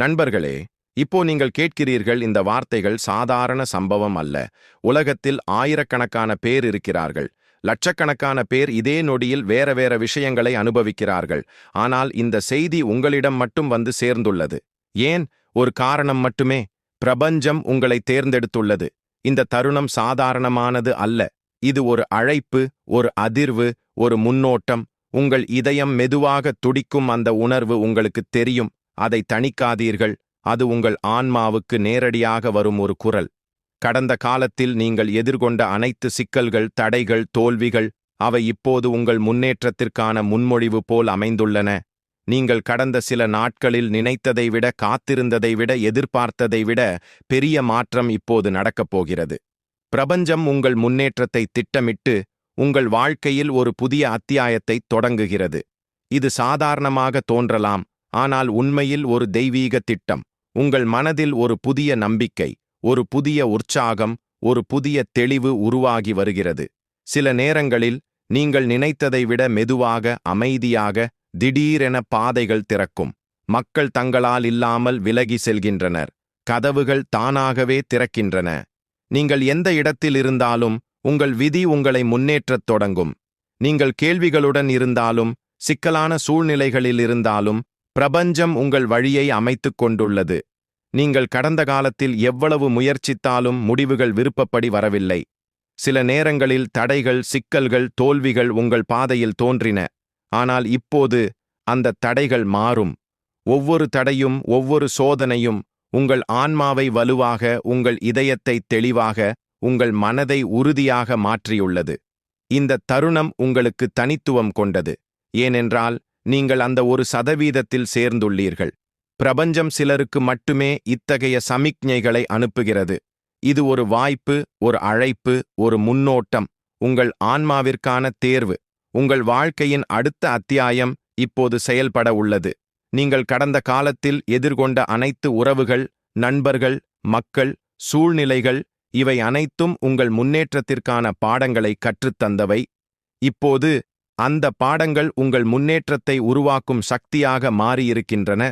நண்பர்களே இப்போ நீங்கள் கேட்கிறீர்கள் இந்த வார்த்தைகள் சாதாரண சம்பவம் அல்ல. உலகத்தில் ஆயிரக்கணக்கான பேர் இருக்கிறார்கள். லட்சக்கணக்கான பேர் இதே நொடியில் வேற வேற விஷயங்களை அனுபவிக்கிறார்கள். ஆனால் இந்த செய்தி உங்களிடம் மட்டும் வந்து சேர்ந்துள்ளது. ஏன்? ஒரு காரணம் மட்டுமே. பிரபஞ்சம் உங்களை தேர்ந்தெடுத்துள்ளது. இந்த தருணம் சாதாரணமானது அல்ல. இது ஒரு அழைப்பு ஒரு அதிர்வு ஒரு முன்னோட்டம். உங்கள் இதயம் மெதுவாக துடிக்கும் அந்த உணர்வு உங்களுக்கு தெரியும். அதை தணிக்காதீர்கள். அது உங்கள் ஆன்மாவுக்கு நேரடியாக வரும் ஒரு குரல். கடந்த காலத்தில் நீங்கள் எதிர்கொண்ட அனைத்து சிக்கல்கள் தடைகள் தோல்விகள் அவை இப்போது உங்கள் முன்னேற்றத்திற்கான முன்மொழிவு போல் அமைந்துள்ளன. நீங்கள் கடந்த சில நாட்களில் நினைத்ததை விட காத்திருந்ததை விட எதிர்பார்த்ததை விட பெரிய மாற்றம் இப்போது நடக்கப் போகிறது. பிரபஞ்சம் உங்கள் முன்னேற்றத்தை திட்டமிட்டு உங்கள் வாழ்க்கையில் ஒரு புதிய அத்தியாயத்தை தொடங்குகிறது. இது சாதாரணமாக தோன்றலாம். ஆனால் உண்மையில் ஒரு தெய்வீக திட்டம். உங்கள் மனதில் ஒரு புதிய நம்பிக்கை ஒரு புதிய உற்சாகம் ஒரு புதிய தெளிவு உருவாகி வருகிறது. சில நேரங்களில் நீங்கள் நினைத்ததை விட மெதுவாக அமைதியாக திடீரென பாதைகள் திறக்கும். மக்கள் தங்களால் இல்லாமல் விலகி செல்கின்றனர். கதவுகள் தானாகவே திறக்கின்றன. நீங்கள் எந்த இடத்தில் இருந்தாலும் உங்கள் விதி உங்களை முன்னேற்றத் தொடங்கும். நீங்கள் கேள்விகளுடன் இருந்தாலும் சிக்கலான சூழ்நிலைகளில் இருந்தாலும் பிரபஞ்சம் உங்கள் வழியை அமைத்துக் கொண்டுள்ளது. நீங்கள் கடந்த காலத்தில் எவ்வளவு முயற்சித்தாலும் முடிவுகள் விருப்பப்படி வரவில்லை. சில நேரங்களில் தடைகள் சிக்கல்கள் தோல்விகள் உங்கள் பாதையில் தோன்றின. ஆனால் இப்போது அந்த தடைகள் மாறும். ஒவ்வொரு தடையும் ஒவ்வொரு சோதனையும் உங்கள் ஆன்மாவை வலுவாக உங்கள் இதயத்தை தெளிவாக உங்கள் மனதை உறுதியாக மாற்றியுள்ளது. இந்த தருணம் உங்களுக்கு தனித்துவம் கொண்டது. ஏனென்றால் நீங்கள் அந்த ஒரு சதவீதத்தில் சேர்ந்துள்ளீர்கள். பிரபஞ்சம் சிலருக்கு மட்டுமே இத்தகைய சமிக்ஞைகளை அனுப்புகிறது. இது ஒரு வாய்ப்பு ஒரு அழைப்பு ஒரு முன்னோட்டம் உங்கள் ஆன்மாவிற்கான தேர்வு. உங்கள் வாழ்க்கையின் அடுத்த அத்தியாயம் இப்போது செயல்பட உள்ளது. நீங்கள் கடந்த காலத்தில் எதிர்கொண்ட அனைத்து உறவுகள் நண்பர்கள் மக்கள் சூழ்நிலைகள் இவை அனைத்தும் உங்கள் முன்னேற்றத்திற்கான பாடங்களை கற்றுத்தந்தவை. இப்போது அந்த பாடங்கள் உங்கள் முன்னேற்றத்தை உருவாக்கும் சக்தியாக மாறியிருக்கின்றன.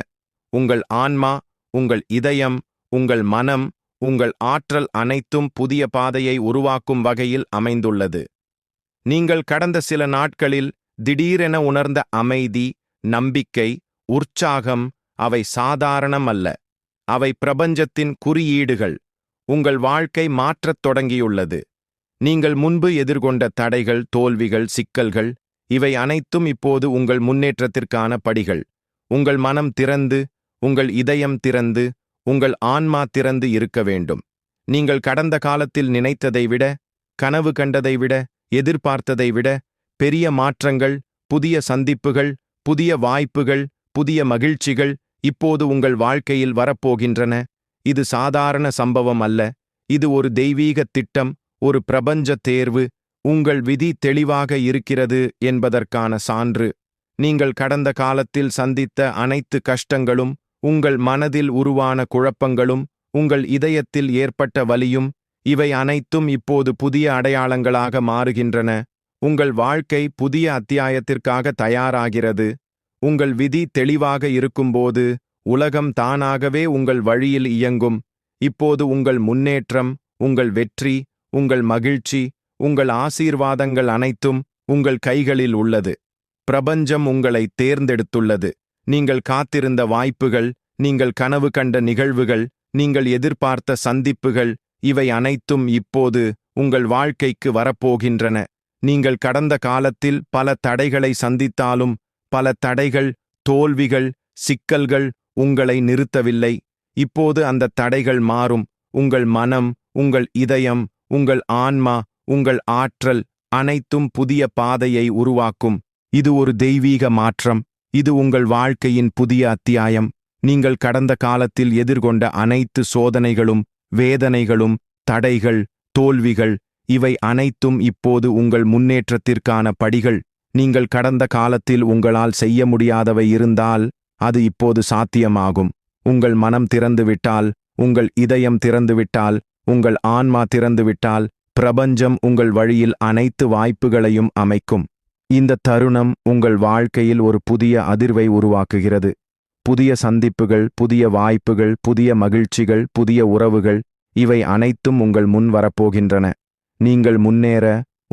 உங்கள் ஆன்மா உங்கள் இதயம் உங்கள் மனம் உங்கள் ஆற்றல் அனைத்தும் புதிய பாதையை உருவாக்கும் வகையில் அமைந்துள்ளது. நீங்கள் கடந்த சில நாட்களில் திடீரென உணர்ந்த அமைதி நம்பிக்கை உற்சாகம் அவை சாதாரணம் அல்ல அவை பிரபஞ்சத்தின் குறியீடுகள். உங்கள் வாழ்க்கை மாற்றத் தொடங்கியுள்ளது. நீங்கள் முன்பு எதிர்கொண்ட தடைகள் தோல்விகள் சிக்கல்கள் இவை அனைத்தும் இப்போது உங்கள் முன்னேற்றத்திற்கான படிகள். உங்கள் மனம் திறந்து உங்கள் இதயம் திறந்து உங்கள் ஆன்மா திறந்து இருக்க வேண்டும். நீங்கள் கடந்த காலத்தில் நினைத்ததை விட கனவு கண்டதை விட எதிர்பார்த்ததை விட பெரிய மாற்றங்கள் புதிய சந்திப்புகள் புதிய வாய்ப்புகள் புதிய மகிழ்ச்சிகள் இப்போது உங்கள் வாழ்க்கையில் வரப்போகின்றன. இது சாதாரண சம்பவம் அல்ல. இது ஒரு தெய்வீக திட்டம் ஒரு பிரபஞ்ச தேர்வு உங்கள் விதி தெளிவாக இருக்கிறது என்பதற்கான சான்று. நீங்கள் கடந்த காலத்தில் சந்தித்த அனைத்து கஷ்டங்களும் உங்கள் மனதில் உருவான குழப்பங்களும் உங்கள் இதயத்தில் ஏற்பட்ட வலியும் இவை அனைத்தும் இப்போது புதிய அடையாளங்களாக மாறுகின்றன. உங்கள் வாழ்க்கை புதிய அத்தியாயத்திற்காக தயாராகிறது. உங்கள் விதி தெளிவாக இருக்கும்போது உலகம் தானாகவே உங்கள் வழியில் இயங்கும். இப்போது உங்கள் முன்னேற்றம் உங்கள் வெற்றி உங்கள் மகிழ்ச்சி உங்கள் ஆசீர்வாதங்கள் அனைத்தும் உங்கள் கைகளில் உள்ளது. பிரபஞ்சம் உங்களை தேர்ந்தெடுத்துள்ளது. நீங்கள் காத்திருந்த வாய்ப்புகள் நீங்கள் கனவு கண்ட நிகழ்வுகள் நீங்கள் எதிர்பார்த்த சந்திப்புகள் இவை அனைத்தும் இப்போது உங்கள் வாழ்க்கைக்கு வரப்போகின்றன. நீங்கள் கடந்த காலத்தில் பல தடைகளை சந்தித்தாலும் பல தடைகள் தோல்விகள் சிக்கல்கள் உங்களை நிறுத்தவில்லை. இப்போது அந்த தடைகள் மாறும். உங்கள் மனம் உங்கள் இதயம் உங்கள் ஆன்மா உங்கள் ஆற்றல் அனைத்தும் புதிய பாதையை உருவாக்கும். இது ஒரு தெய்வீக மாற்றம். இது உங்கள் வாழ்க்கையின் புதிய அத்தியாயம். நீங்கள் கடந்த காலத்தில் எதிர்கொண்ட அனைத்து சோதனைகளும் வேதனைகளும் தடைகள் தோல்விகள் இவை அனைத்தும் இப்போது உங்கள் முன்னேற்றத்திற்கான படிகள். நீங்கள் கடந்த காலத்தில் உங்களால் செய்ய முடியாதவை இருந்தால் அது இப்போது சாத்தியமாகும். உங்கள் மனம் திறந்துவிட்டால் உங்கள் இதயம் திறந்துவிட்டால் உங்கள் ஆன்மா திறந்துவிட்டால் பிரபஞ்சம் உங்கள் வழியில் அனைத்து வாய்ப்புகளையும் அமைக்கும். இந்த தருணம் உங்கள் வாழ்க்கையில் ஒரு புதிய அதிர்வை உருவாக்குகிறது. புதிய சந்திப்புகள் புதிய வாய்ப்புகள் புதிய மகிழ்ச்சிகள் புதிய உறவுகள் இவை அனைத்தும் உங்கள் முன் வரப்போகின்றன. நீங்கள் முன்னேற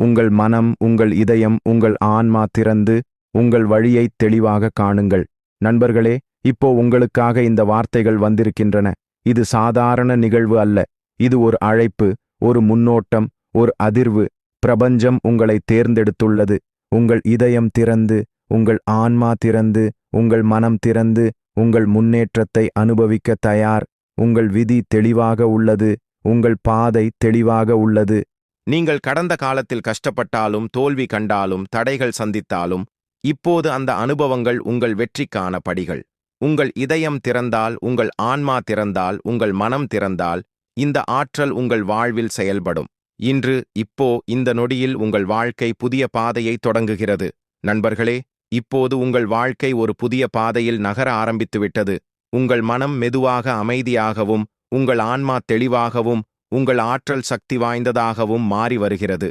உங்கள் மனம் உங்கள் இதயம் உங்கள் ஆன்மா திறந்து உங்கள் வழியை தெளிவாக காணுங்கள். நண்பர்களே இப்போ உங்களுக்காக இந்த வார்த்தைகள் வந்திருக்கின்றன. இது சாதாரண நிகழ்வு அல்ல. இது ஒரு அழைப்பு. ஒரு முன்னோட்டம் ஒரு அதிர்வு பிரபஞ்சம் உங்களை தேர்ந்தெடுத்துள்ளது. உங்கள் இதயம் திறந்து உங்கள் ஆன்மா திறந்து உங்கள் மனம் திறந்து உங்கள் முன்னேற்றத்தை அனுபவிக்க தயார். உங்கள் விதி தெளிவாக உள்ளது உங்கள் பாதை தெளிவாக உள்ளது. நீங்கள் கடந்த காலத்தில் கஷ்டப்பட்டாலும் தோல்வி கண்டாலும் தடைகள் சந்தித்தாலும் இப்போது அந்த அனுபவங்கள் உங்கள் வெற்றிக்கான படிகள். உங்கள் இதயம் திறந்தால் உங்கள் ஆன்மா திறந்தால் உங்கள் மனம் திறந்தால் இந்த ஆற்றல் உங்கள் வாழ்வில் செயல்படும். இன்று இப்போ இந்த நொடியில் உங்கள் வாழ்க்கை புதிய பாதையை தொடங்குகிறது. நண்பர்களே இப்போது உங்கள் வாழ்க்கை ஒரு புதிய பாதையில் நகர ஆரம்பித்துவிட்டது. உங்கள் மனம் மெதுவாக அமைதியாகவும் உங்கள் ஆன்மா தெளிவாகவும் உங்கள் ஆற்றல் சக்தி வாய்ந்ததாகவும் மாறி வருகிறது.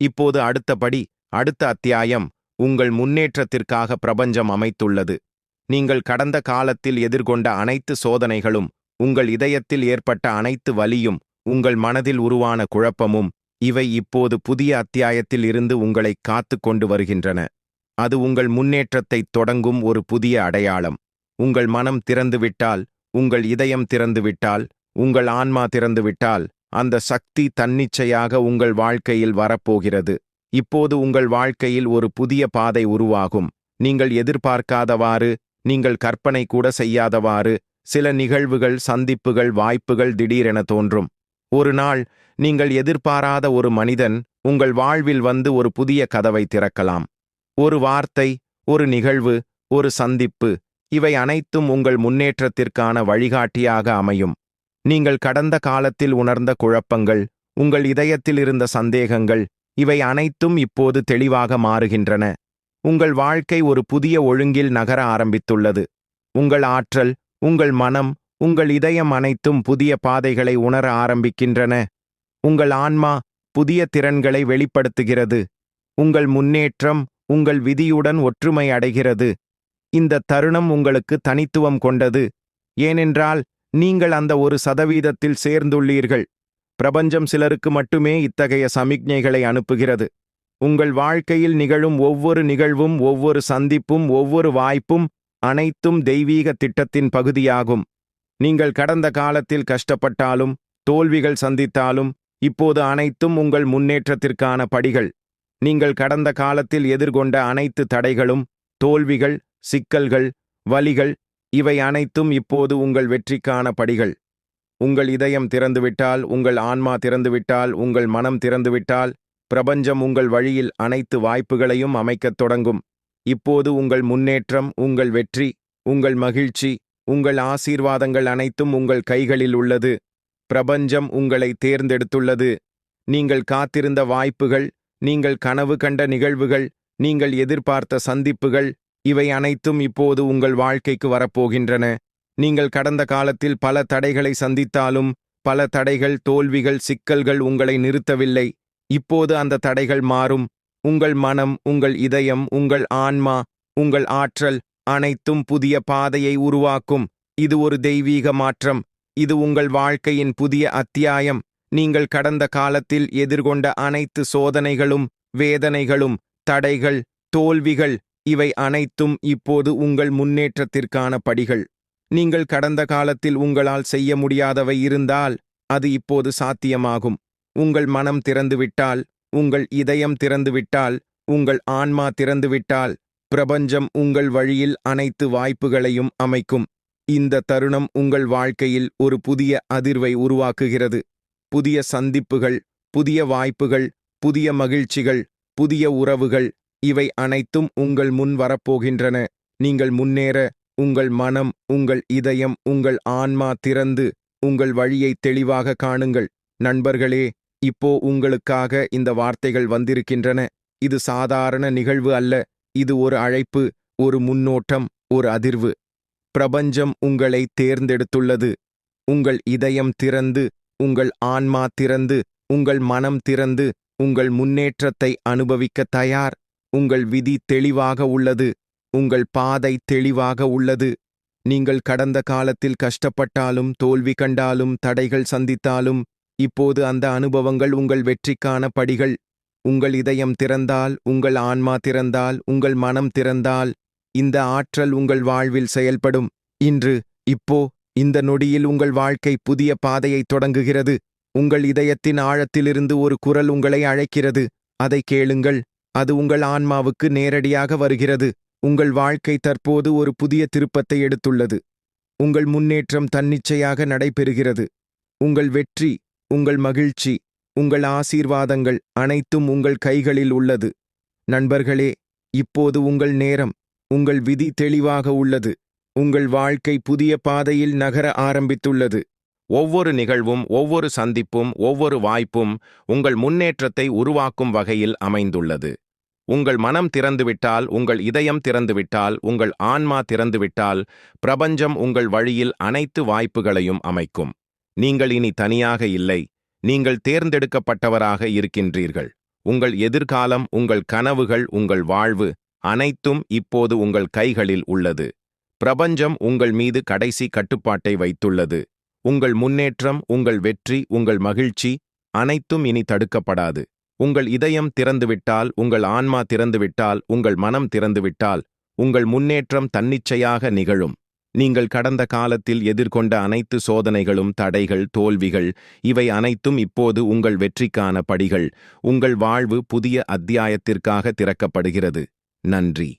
இப்போது அடுத்தபடி அடுத்த அத்தியாயம் உங்கள் முன்னேற்றத்திற்காக பிரபஞ்சம் அமைத்துள்ளது. நீங்கள் கடந்த காலத்தில் எதிர்கொண்ட அனைத்து சோதனைகளும் உங்கள் இதயத்தில் ஏற்பட்ட அனைத்து வலியும் உங்கள் மனதில் உருவான குழப்பமும் இவை இப்போது புதிய அத்தியாயத்தில் இருந்து உங்களை காத்து கொண்டு வருகின்றன. அது உங்கள் முன்னேற்றத்தைத் தொடங்கும் ஒரு புதிய அடையாளம். உங்கள் மனம் திறந்துவிட்டால் உங்கள் இதயம் திறந்துவிட்டால் உங்கள் ஆன்மா திறந்துவிட்டால் அந்த சக்தி தன்னிச்சையாக உங்கள் வாழ்க்கையில் வரப்போகிறது. இப்போது உங்கள் வாழ்க்கையில் ஒரு புதிய பாதை உருவாகும். நீங்கள் எதிர்பார்க்காதவாறு நீங்கள் கற்பனை கூட செய்யாதவாறு சில நிகழ்வுகள் சந்திப்புகள் வாய்ப்புகள் திடீரென தோன்றும். ஒரு நாள் நீங்கள் எதிர்பாராத ஒரு மனிதன் உங்கள் வாழ்வில் வந்து ஒரு புதிய கதவை திறக்கலாம். ஒரு வார்த்தை ஒரு நிகழ்வு ஒரு சந்திப்பு இவை அனைத்தும் உங்கள் முன்னேற்றத்திற்கான வழிகாட்டியாக அமையும். நீங்கள் கடந்த காலத்தில் உணர்ந்த குழப்பங்கள் உங்கள் இதயத்தில் இருந்த சந்தேகங்கள் இவை அனைத்தும் இப்போது தெளிவாக மாறுகின்றன. உங்கள் வாழ்க்கை ஒரு புதிய ஒழுங்கில் நகர ஆரம்பித்துள்ளது. உங்கள் ஆற்றல் உங்கள் மனம் உங்கள் இதயம் அனைத்தும் புதிய பாதைகளை உணர ஆரம்பிக்கின்றன. உங்கள் ஆன்மா புதிய திறன்களை வெளிப்படுத்துகிறது. உங்கள் முன்னேற்றம் உங்கள் விதியுடன் ஒற்றுமை அடைகிறது. இந்த தருணம் உங்களுக்கு தனித்துவம் கொண்டது. ஏனென்றால் நீங்கள் அந்த ஒரு சதவீதத்தில் சேர்ந்துள்ளீர்கள். பிரபஞ்சம் சிலருக்கு மட்டுமே இத்தகைய சமிக்ஞைகளை அனுப்புகிறது. உங்கள் வாழ்க்கையில் நிகழும் ஒவ்வொரு நிகழ்வும் ஒவ்வொரு சந்திப்பும் ஒவ்வொரு வாய்ப்பும் அனைத்தும் தெய்வீக திட்டத்தின் பகுதியாகும். நீங்கள் கடந்த காலத்தில் கஷ்டப்பட்டாலும் தோல்விகள் சந்தித்தாலும் இப்போது அனைத்தும் உங்கள் முன்னேற்றத்திற்கான படிகள். நீங்கள் கடந்த காலத்தில் எதிர்கொண்ட அனைத்து தடைகளும் தோல்விகள் சிக்கல்கள் வலிகள் இவை அனைத்தும் இப்போது உங்கள் வெற்றிக்கான படிகள். உங்கள் இதயம் திறந்துவிட்டால் உங்கள் ஆன்மா திறந்துவிட்டால் உங்கள் மனம் திறந்துவிட்டால் பிரபஞ்சம் உங்கள் வழியில் அனைத்து வாய்ப்புகளையும் அமைக்கத் தொடங்கும். இப்போது உங்கள் முன்னேற்றம் உங்கள் வெற்றி உங்கள் மகிழ்ச்சி உங்கள் ஆசீர்வாதங்கள் அனைத்தும் உங்கள் கைகளில் உள்ளது. பிரபஞ்சம் உங்களை தேர்ந்தெடுத்துள்ளது. நீங்கள் காத்திருந்த வாய்ப்புகள் நீங்கள் கனவு கண்ட நிகழ்வுகள் நீங்கள் எதிர்பார்த்த சந்திப்புகள் இவை அனைத்தும் இப்போது உங்கள் வாழ்க்கைக்கு வரப்போகின்றன. நீங்கள் கடந்த காலத்தில் பல தடைகளை சந்தித்தாலும் பல தடைகள் தோல்விகள் சிக்கல்கள் உங்களை நிறுத்தவில்லை. இப்போது அந்த தடைகள் மாறும். உங்கள் மனம் உங்கள் இதயம் உங்கள் ஆன்மா உங்கள் ஆற்றல் அனைத்தும் புதிய பாதையை உருவாக்கும். இது ஒரு தெய்வீக மாற்றம். இது உங்கள் வாழ்க்கையின் புதிய அத்தியாயம். நீங்கள் கடந்த காலத்தில் எதிர்கொண்ட அனைத்து சோதனைகளும் வேதனைகளும் தடைகள் தோல்விகள் இவை அனைத்தும் இப்போது உங்கள் முன்னேற்றத்திற்கான படிகள். நீங்கள் கடந்த காலத்தில் உங்களால் செய்ய முடியாதவை இருந்தால் அது இப்போது சாத்தியமாகும். உங்கள் மனம் திறந்துவிட்டால் உங்கள் இதயம் திறந்துவிட்டால் உங்கள் ஆன்மா திறந்துவிட்டால் பிரபஞ்சம் உங்கள் வழியில் அனைத்து வாய்ப்புகளையும் அமைக்கும். இந்த தருணம் உங்கள் வாழ்க்கையில் ஒரு புதிய அதிர்வை உருவாக்குகிறது. புதிய சந்திப்புகள் புதிய வாய்ப்புகள் புதிய மகிழ்ச்சிகள் புதிய உறவுகள் இவை அனைத்தும் உங்கள் முன் வரப்போகின்றன. நீங்கள் முன்னேற உங்கள் மனம் உங்கள் இதயம் உங்கள் ஆன்மா திறந்து உங்கள் வழியை தெளிவாக காணுங்கள். நண்பர்களே இப்போ உங்களுக்காக இந்த வார்த்தைகள் வந்திருக்கின்றன. இது சாதாரண நிகழ்வு அல்ல. இது ஒரு அழைப்பு ஒரு முன்னோட்டம் ஒரு அதிர்வு. பிரபஞ்சம் உங்களை தேர்ந்தெடுத்துள்ளது. உங்கள் இதயம் திறந்து உங்கள் ஆன்மா திறந்து உங்கள் மனம் திறந்து உங்கள் முன்னேற்றத்தை அனுபவிக்க தயார். உங்கள் விதி தெளிவாக உள்ளது. உங்கள் பாதை தெளிவாக உள்ளது. நீங்கள் கடந்த காலத்தில் கஷ்டப்பட்டாலும் தோல்வி கண்டாலும் தடைகள் சந்தித்தாலும் இப்போது அந்த அனுபவங்கள் உங்கள் வெற்றிக்கான படிகள். உங்கள் இதயம் திறந்தால் உங்கள் ஆன்மா திறந்தால் உங்கள் மனம் திறந்தால் இந்த ஆற்றல் உங்கள் வாழ்வில் செயல்படும். இன்று இப்போ இந்த நொடியில் உங்கள் வாழ்க்கை புதிய பாதையை தொடங்குகிறது. உங்கள் இதயத்தின் ஆழத்திலிருந்து ஒரு குரல் உங்களை அழைக்கிறது. அதை கேளுங்கள். அது உங்கள் ஆன்மாவுக்கு நேரடியாக வருகிறது. உங்கள் வாழ்க்கை தற்போது ஒரு புதிய திருப்பத்தை எடுத்துள்ளது. உங்கள் முன்னேற்றம் தன்னிச்சையாக நடைபெறுகிறது. உங்கள் வெற்றி உங்கள் மகிழ்ச்சி உங்கள் ஆசீர்வாதங்கள் அனைத்தும் உங்கள் கைகளில் உள்ளது. நண்பர்களே இப்போது உங்கள் நேரம் உங்கள் விதி தெளிவாக உள்ளது. உங்கள் வாழ்க்கை புதிய பாதையில் நகர ஆரம்பித்துள்ளது. ஒவ்வொரு நிகழ்வும் ஒவ்வொரு சந்திப்பும் ஒவ்வொரு வாய்ப்பும் உங்கள் முன்னேற்றத்தை உருவாக்கும் வகையில் அமைந்துள்ளது. உங்கள் மனம் திறந்துவிட்டால் உங்கள் இதயம் திறந்துவிட்டால் உங்கள் ஆன்மா திறந்துவிட்டால் பிரபஞ்சம் உங்கள் வழியில் அனைத்து வாய்ப்புகளையும் அமைக்கும். நீங்கள் இனி தனியாக இல்லை. நீங்கள் தேர்ந்தெடுக்கப்பட்டவராக இருக்கின்றீர்கள். உங்கள் எதிர்காலம் உங்கள் கனவுகள் உங்கள் வாழ்வு அனைத்தும் இப்போது உங்கள் கைகளில் உள்ளது. பிரபஞ்சம் உங்கள் மீது கடைசி கட்டுப்பாட்டை வைத்துள்ளது. உங்கள் முன்னேற்றம் உங்கள் வெற்றி உங்கள் மகிழ்ச்சி அனைத்தும் இனி தடுக்கப்படாது. உங்கள் இதயம் திறந்துவிட்டால் உங்கள் ஆன்மா திறந்துவிட்டால் உங்கள் மனம் திறந்துவிட்டால் உங்கள் முன்னேற்றம் தன்னிச்சையாக நிகழும். நீங்கள் கடந்த காலத்தில் எதிர்கொண்ட அனைத்து சோதனைகளும் தடைகள் தோல்விகள் இவை அனைத்தும் இப்போது உங்கள் வெற்றிக்கான படிகள். உங்கள் வாழ்வு புதிய அத்தியாயத்திற்காக திறக்கப்படுகிறது. நன்றி.